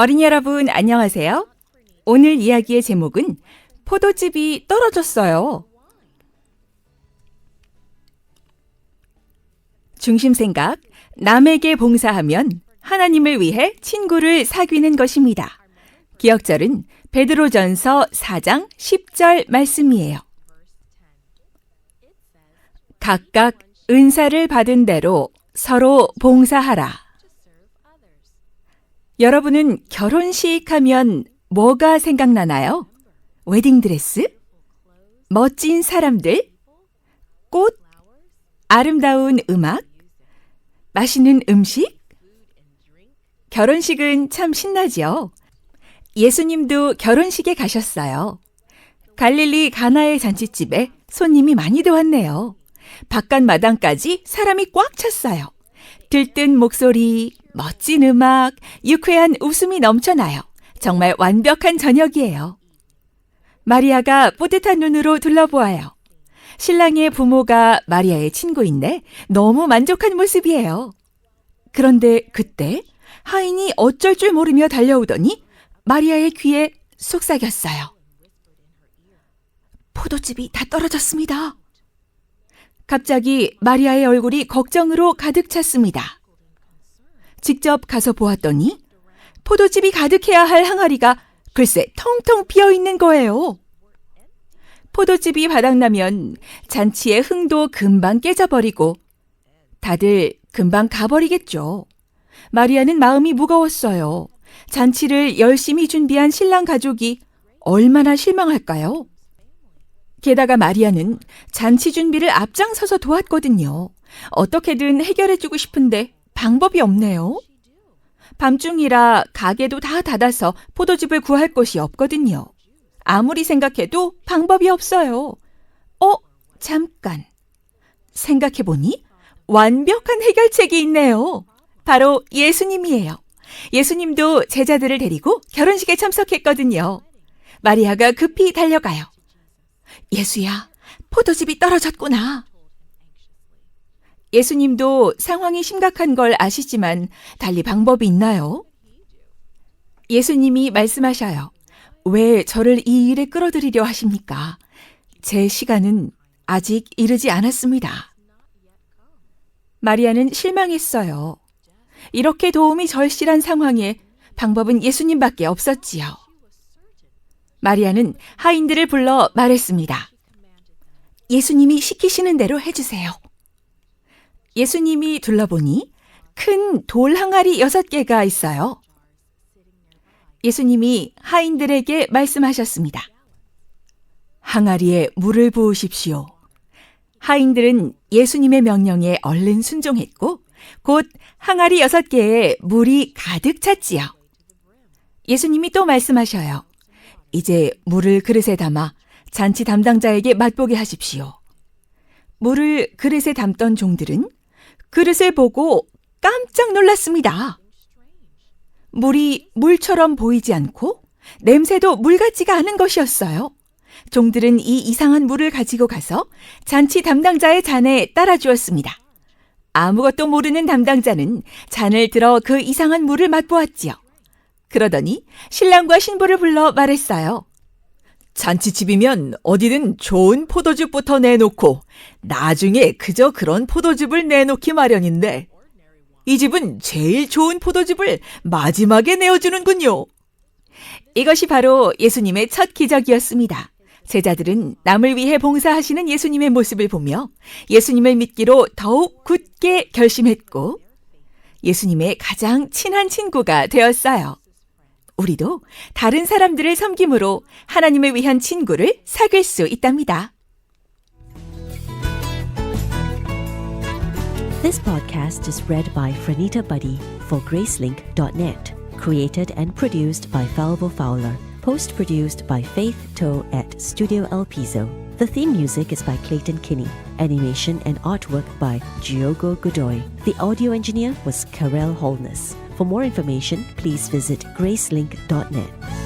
어린이 여러분, 안녕하세요. 오늘 이야기의 제목은 포도즙이 떨어졌어요. 중심 생각, 남에게 봉사하면 하나님을 위해 친구를 사귀는 것입니다. 기억절은 베드로전서 4장 10절 말씀이에요. 각각 은사를 받은 대로 서로 봉사하라. 여러분은 결혼식 하면 뭐가 생각나나요? 웨딩드레스? 멋진 사람들? 꽃? 아름다운 음악? 맛있는 음식? 결혼식은 참 신나지요. 예수님도 결혼식에 가셨어요. 갈릴리 가나의 잔치집에 손님이 많이도 왔네요. 바깥 마당까지 사람이 꽉 찼어요. 들뜬 목소리, 멋진 음악, 유쾌한 웃음이 넘쳐나요. 정말 완벽한 저녁이에요. 마리아가 뿌듯한 눈으로 둘러보아요. 신랑의 부모가 마리아의 친구인데 너무 만족한 모습이에요. 그런데 그때 하인이 어쩔 줄 모르며 달려오더니 마리아의 귀에 속삭였어요. 포도즙이 다 떨어졌습니다. 갑자기 마리아의 얼굴이 걱정으로 가득 찼습니다. 직접 가서 보았더니 포도즙이 가득해야 할 항아리가 글쎄 텅텅 비어 있는 거예요. 포도즙이 바닥나면 잔치의 흥도 금방 깨져버리고 다들 금방 가버리겠죠. 마리아는 마음이 무거웠어요. 잔치를 열심히 준비한 신랑 가족이 얼마나 실망할까요? 게다가 마리아는 잔치 준비를 앞장서서 도왔거든요. 어떻게든 해결해주고 싶은데 방법이 없네요. 밤중이라 가게도 다 닫아서 포도즙을 구할 곳이 없거든요. 아무리 생각해도 방법이 없어요. 어, 잠깐. 생각해보니 완벽한 해결책이 있네요. 바로 예수님이에요. 예수님도 제자들을 데리고 결혼식에 참석했거든요. 마리아가 급히 달려가요. 예수야, 포도즙이 떨어졌구나. 예수님도 상황이 심각한 걸 아시지만 달리 방법이 있나요? 예수님이 말씀하셔요. 왜 저를 이 일에 끌어들이려 하십니까? 제 시간은 아직 이르지 않았습니다. 마리아는 실망했어요. 이렇게 도움이 절실한 상황에 방법은 예수님밖에 없었지요. 마리아는 하인들을 불러 말했습니다. 예수님이 시키시는 대로 해주세요. 예수님이 둘러보니 큰 돌 항아리 여섯 개가 있어요. 예수님이 하인들에게 말씀하셨습니다. 항아리에 물을 부으십시오. 하인들은 예수님의 명령에 얼른 순종했고 곧 항아리 여섯 개에 물이 가득 찼지요. 예수님이 또 말씀하셔요. 이제 물을 그릇에 담아 잔치 담당자에게 맛보게 하십시오. 물을 그릇에 담던 종들은 그릇을 보고 깜짝 놀랐습니다. 물이 물처럼 보이지 않고 냄새도 물 같지가 않은 것이었어요. 종들은 이 이상한 물을 가지고 가서 잔치 담당자의 잔에 따라 주었습니다. 아무것도 모르는 담당자는 잔을 들어 그 이상한 물을 맛보았지요. 그러더니 신랑과 신부를 불러 말했어요. 잔치집이면 어디든 좋은 포도즙부터 내놓고 나중에 그저 그런 포도즙을 내놓기 마련인데 이 집은 제일 좋은 포도즙을 마지막에 내어주는군요. 이것이 바로 예수님의 첫 기적이었습니다. 제자들은 남을 위해 봉사하시는 예수님의 모습을 보며 예수님을 믿기로 더욱 굳게 결심했고 예수님의 가장 친한 친구가 되었어요. 우리도 다른 사람들을 섬김으로 하나님을 위한 친구를 사귈 수 있답니다. This podcast is read by Franita Buddy for Gracelink.net. Created and produced by Falvo Fowler. Post produced by Faith Toe at Studio El Piso. The theme music is by Clayton Kinney. Animation and artwork by Giogo Godoy. The audio engineer was Karel Holness. For more information, please visit gracelink.net.